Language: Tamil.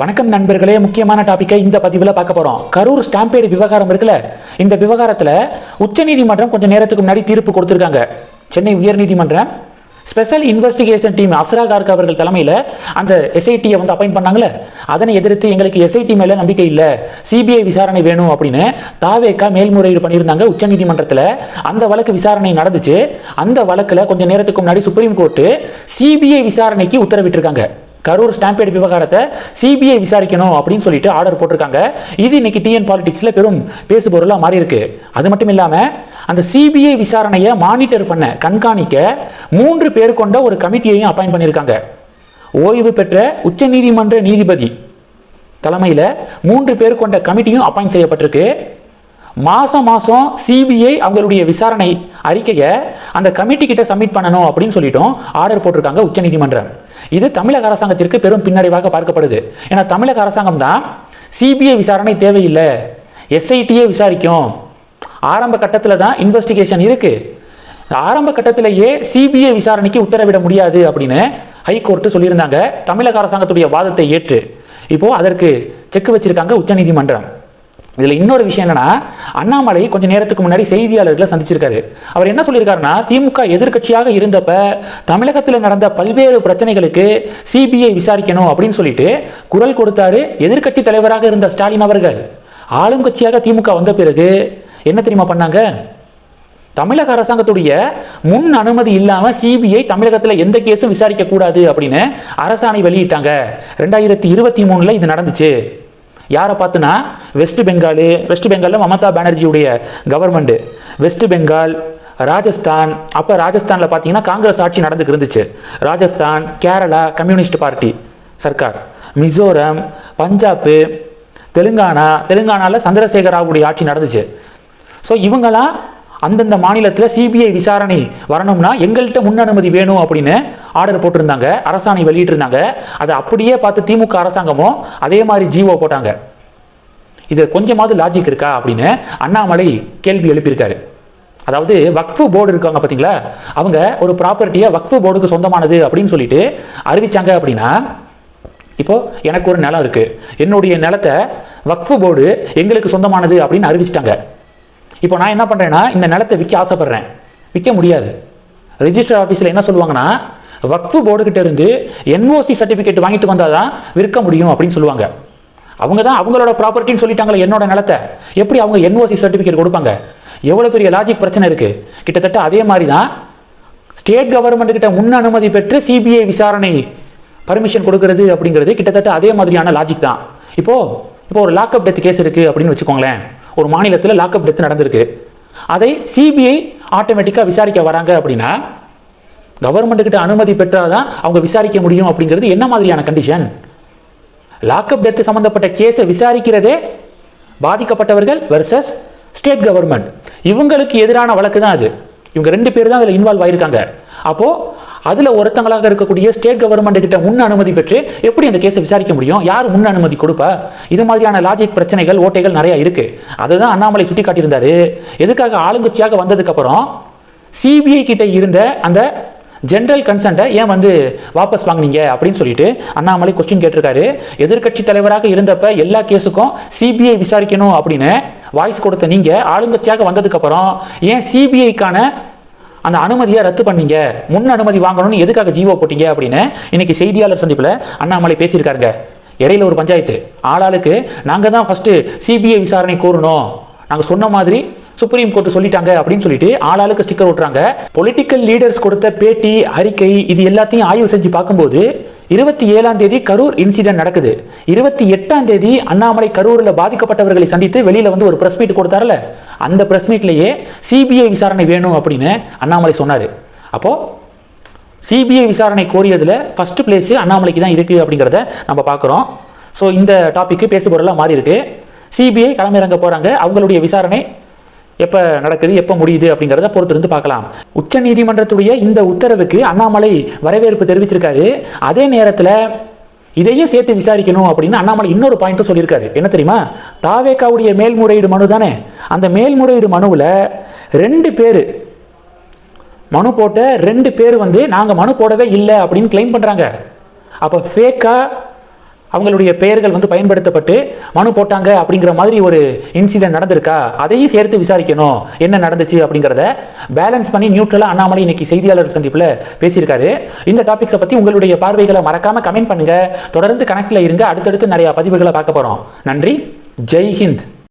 வணக்கம் நண்பர்களே முக்கியமான டாப்பிக்கை இந்த பதிவில் பார்க்க போகிறோம் கரூர் ஸ்டாம்பேடு விவகாரம் இருக்குல்ல? இந்த விவகாரத்தில் உச்சநீதிமன்றம் கொஞ்சம் நேரத்துக்கு முன்னாடி தீர்ப்பு கொடுத்துருக்காங்க. சென்னை உயர்நீதிமன்றம் special investigation team Asra Garg அவர்கள் தலைமையில் அந்த எஸ்ஐடியை வந்து அப்பாயிண்ட் பண்ணாங்களே அதனை எதிர்த்து எங்களுக்கு எஸ்ஐடி மேலே நம்பிக்கை இல்லை. சிபிஐ விசாரணை வேணும் அப்படின்னு தாவேக்கா மேல்முறையீடு பண்ணியிருந்தாங்க உச்சநீதிமன்றத்தில் அந்த வழக்கு விசாரணை நடந்துச்சு. அந்த வழக்கில் கொஞ்சம் நேரத்துக்கு முன்னாடி சுப்ரீம் கோர்ட்டு சிபிஐ விசாரணைக்கு உத்தரவிட்டிருக்காங்க. கரூர் ஸ்டாம்பேட் விவகாரத்தை சிபிஐ விசாரிக்கணும் அப்படின்னு சொல்லிட்டு ஆர்டர் போட்டிருக்காங்க. இது இன்னைக்கு டிஎன் பாலிடிக்ஸில் பெரும் பேசுபொருளாக மாறி இருக்கு அது மட்டும் இல்லாமல் அந்த சிபிஐ விசாரணையை மானிட்டர் பண்ண கண்காணிக்க மூன்று பேர் கொண்ட ஒரு கமிட்டியையும் அப்பாயின் பண்ணியிருக்காங்க. ஓய்வு பெற்ற உச்சநீதிமன்ற நீதிபதி தலைமையில் மூன்று பேர் கொண்ட கமிட்டியும் அப்பாயின் செய்யப்பட்டிருக்கு. மாதம் மாதம் சிபிஐ அவங்களுடைய விசாரணை அறிக்கையை அந்த கமிட்டி கிட்ட சப்மிட் பண்ணணும் அப்படின்னு சொல்லிட்டும் ஆர்டர் போட்டிருக்காங்க உச்சநீதிமன்றம் இது தமிழக அரசாங்கத்திற்கு பெரும் பின்னடைவாக பார்க்கப்படுது. ஏன்னா தமிழக அரசாங்கம் தான் சிபிஐ விசாரணை தேவையில்லை. எஸ்ஐடியே விசாரிக்கும். ஆரம்ப கட்டத்தில் தான் இன்வெஸ்டிகேஷன் இருக்குது ஆரம்ப கட்டத்திலேயே சிபிஐ விசாரணைக்கு உத்தரவிட முடியாது அப்படின்னு ஹைகோர்ட்டு சொல்லியிருந்தாங்க. தமிழக அரசாங்கத்துடைய வாதத்தை ஏற்று. இப்போது அதற்கு செக் வச்சிருக்காங்க உச்சநீதிமன்றம் இதில் இன்னொரு விஷயம் என்னன்னா அண்ணாமலை கொஞ்சம் நேரத்துக்கு முன்னாடி செய்தியாளர்களை சந்திச்சிருக்காரு. அவர் என்ன சொல்லியிருக்காருன்னா திமுக எதிர்க்கட்சியாக இருந்தப்ப தமிழகத்தில் நடந்த பல்வேறு பிரச்சனைகளுக்கு சிபிஐ விசாரிக்கணும் அப்படின்னு சொல்லிட்டு குரல் கொடுத்தாரு எதிர்க்கட்சி தலைவராக இருந்த ஸ்டாலின் அவர்கள். ஆளும் கட்சியாக திமுக வந்த பிறகு என்ன தெரியுமா பண்ணாங்க? தமிழக அரசாங்கத்துடைய முன் அனுமதி இல்லாமல் சிபிஐ தமிழகத்தில் எந்த கேஸும் விசாரிக்க கூடாது அப்படின்னு அரசாணை வெளியிட்டாங்க. ரெண்டாயிரத்தி இருபத்தி மூணுல இது நடந்துச்சு. யாரை பார்த்துனா வெஸ்ட் பெங்காலு வெஸ்ட் பெங்காலில் மமதா பானர்ஜியுடைய கவர்மெண்ட்டு வெஸ்ட் பெங்கால் ராஜஸ்தான் அப்போ ராஜஸ்தானில் பார்த்தீங்கன்னா காங்கிரஸ் ஆட்சி நடந்துக்கு இருந்துச்சு. ராஜஸ்தான் கேரளா கம்யூனிஸ்ட் பார்ட்டி சர்க்கார். மிசோரம் பஞ்சாப்பு தெலுங்கானா தெலுங்கானாவில் சந்திரசேகராவுடைய ஆட்சி நடந்துச்சு. ஸோ இவங்கெல்லாம் அந்தந்த மாநிலத்தில் சிபிஐ விசாரணை வரணும்னா எங்கள்கிட்ட முன் அனுமதி வேணும் அப்படின்னு ஆர்டர் போட்டிருந்தாங்க. அரசாணை வெளியிட்டிருந்தாங்க. அதை அப்படியே பார்த்து திமுக அரசாங்கமும் அதே மாதிரி ஜீவோ போட்டாங்க. இது கொஞ்சமாவது லாஜிக் இருக்கா அப்படின்னு அண்ணாமலை கேள்வி எழுப்பியிருக்காரு. அதாவது வக்ஃபு போர்டு இருக்காங்க பார்த்தீங்களா? அவங்க ஒரு ப்ராப்பர்ட்டியை வக்ஃபு போர்டுக்கு சொந்தமானது அப்படின்னு சொல்லிட்டு அறிவிச்சாங்க அப்படின்னா இப்போ எனக்கு ஒரு நிலம் இருக்குது என்னுடைய நிலத்தை வக்ஃபு போர்டு எங்களுக்கு சொந்தமானது அப்படின்னு அறிவிச்சிட்டாங்க. இப்போ நான் என்ன பண்ணுறேன்னா இந்த நிலத்தை விற்க ஆசைப்பட்றேன். விற்க முடியாது. ரிஜிஸ்டர் ஆஃபீஸில் என்ன சொல்லுவாங்கன்னா வக்ஃபு போர்டுக்கிட்ட இருந்து என்ஓசி சர்டிஃபிகேட் வாங்கிட்டு வந்தால் தான் விற்க முடியும் அப்படின்னு சொல்லுவாங்க. அவங்க தான் அவங்களோட ப்ராப்பர்ட்டின்னு சொல்லிட்டாங்களே என்னோட நிலத்தை. எப்படி அவங்க என்ஓசி சர்டிஃபிகேட் கொடுப்பாங்க? எவ்வளோ பெரிய லாஜிக் பிரச்சனை இருக்குது கிட்டத்தட்ட அதே மாதிரி தான் ஸ்டேட் கவர்மெண்ட்டுக்கிட்ட முன் அனுமதி பெற்று சிபிஐ விசாரணை பர்மிஷன் கொடுக்கறது அப்படிங்கிறது கிட்டத்தட்ட அதே மாதிரியான லாஜிக் தான். இப்போது இப்போ ஒரு லாக்அப் டெத் கேஸ் இருக்குது அப்படின்னு வச்சுக்கோங்களேன். ஒரு மாநிலத்தில் லாக்அப் டெத் நடந்திருக்கு. அதை சிபிஐ ஆட்டோமேட்டிக்காக விசாரிக்க வராங்க அப்படின்னா கவர்மெண்ட்டுக்கிட்ட அனுமதி அனுமதி பெற்றாதான் அவங்க விசாரிக்க முடியும் அப்படிங்கிறது என்ன மாதிரியான கண்டிஷன் லாக்அப் டெத் சம்மந்தப்பட்ட கேஸை விசாரிக்கிறதே பாதிக்கப்பட்டவர்கள் வெர்சஸ் ஸ்டேட் கவர்மெண்ட் இவங்களுக்கு எதிரான வழக்கு தான் அது. இவங்க ரெண்டு பேர் தான் அதில் இன்வால்வ் ஆயிருக்காங்க. அப்போது அதில் ஒருத்தங்களாக இருக்கக்கூடிய ஸ்டேட் கவர்மெண்ட் கிட்ட முன் அனுமதி பெற்று எப்படி அந்த கேஸை விசாரிக்க முடியும்? யார் முன் அனுமதி கொடுப்பா? இது மாதிரியான லாஜிக் பிரச்சனைகள் ஓட்டைகள் நிறையா இருக்கு. அதை தான் அண்ணாமலை சுட்டி காட்டியிருந்தாரு எதுக்காக ஆளுங்கட்சியாக வந்ததுக்கப்புறம் சிபிஐ கிட்ட இருந்த அந்த ஜென்ரல் கன்சென்ட்டை ஏன் வந்து வாபஸ் வாங்குனீங்க? அப்படின்னு சொல்லிட்டு அண்ணாமலை கொஸ்டின் கேட்டிருக்காரு. எதிர்க்கட்சி தலைவராக இருந்தப்ப எல்லா கேஸுக்கும் சிபிஐ விசாரிக்கணும் அப்படின்னு வாய்ஸ் கொடுத்த நீங்கள் ஆளுங்கட்சியாக வந்ததுக்கப்புறம் ஏன் சிபிஐக்கான அந்த அனுமதியை ரத்து பண்ணீங்க. முன் அனுமதி வாங்கணும்னு எதுக்காக ஜீவோ போட்டீங்க அப்படின்னு இன்னைக்கு செய்தியாளர் சந்திப்பில் அண்ணாமலை பேசியிருக்காருங்க. இடையில ஒரு பஞ்சாயத்து. ஆளாளுக்கு நாங்கள் தான் ஃபஸ்ட்டு சிபிஐ விசாரணை கோரணும். நாங்கள் சொன்ன மாதிரி சுப்ரீம் கோர்ட் சொல்லிட்டாங்க அப்படின்னு சொல்லிட்டு ஆளாளுக்கு ஸ்டிக்கர் ஓட்டுறாங்க. பொலிட்டிக்கல் லீடர்ஸ் கொடுத்த பேட்டி அறிக்கை இது எல்லாத்தையும் ஆய்வு செஞ்சு பார்க்கும்போது இருபத்தி ஏழாம் தேதி கரூர் இன்சிடென்ட் நடக்குது. இருபத்தி எட்டாம் தேதி அண்ணாமலை கரூரில் பாதிக்கப்பட்டவர்களை சந்தித்து வெளியில் வந்து ஒரு ப்ரெஸ் மீட் கொடுத்தாருல. அந்த ப்ரெஸ் மீட்லேயே சிபிஐ விசாரணை வேணும் அப்படின்னு அண்ணாமலை சொன்னார். அப்போது சிபிஐ விசாரணை கோரியதில் ஃபஸ்ட்டு பிளேஸ் அண்ணாமலைக்கு தான் இருக்குது அப்படிங்கிறத நம்ம பார்க்குறோம். ஸோ இந்த டாப்பிக்கு பேசுபொருளாக மாறி இருக்கு. சிபிஐ களமிறங்க போகிறாங்க அவங்களுடைய விசாரணை எப்போ நடக்குது எப்போ முடியுது அப்படிங்கிறத பொறுத்திருந்து பார்க்கலாம். உச்ச நீதிமன்றத்துடைய இந்த உத்தரவுக்கு அண்ணாமலை வரவேற்பு தெரிவிச்சிருக்காரு. அதே நேரத்தில் இதையும் சேர்த்து விசாரிக்கணும் அப்படின்னு அண்ணாமலை இன்னொரு பாயிண்ட்டும் சொல்லியிருக்காரு. என்ன தெரியுமா? தாவேக்காவுடைய மேல்முறையீடு மனு தானே? அந்த மேல்முறையீடு மனுவில் ரெண்டு பேர் மனு போட்ட ரெண்டு பேர் வந்து நாங்கள் மனு போடவே இல்லை அப்படின்னு கிளைம் பண்ணுறாங்க அப்போ ஃபேக்காக அவங்களுடைய பெயர்கள் வந்து பயன்படுத்தப்பட்டு மனு போட்டாங்க அப்படிங்கிற மாதிரி ஒரு இன்சிடென்ட் நடந்திருக்கா? அதையும் சேர்த்து விசாரிக்கணும். என்ன நடந்துச்சு அப்படிங்கிறத பேலன்ஸ் பண்ணி நியூட்ரலா அண்ணாமலை இன்னைக்கு செய்தியாளர் சந்திப்பில் பேசியிருக்காரு. இந்த டாபிக்ஸை பற்றி உங்களுடைய பார்வைகளை மறக்காமல் கமெண்ட் பண்ணுங்கள் தொடர்ந்து கனெக்டில் இருங்க. அடுத்தடுத்து நிறையா பதிவுகளை பார்க்க போகிறோம் நன்றி. ஜெய் ஹிந்த்.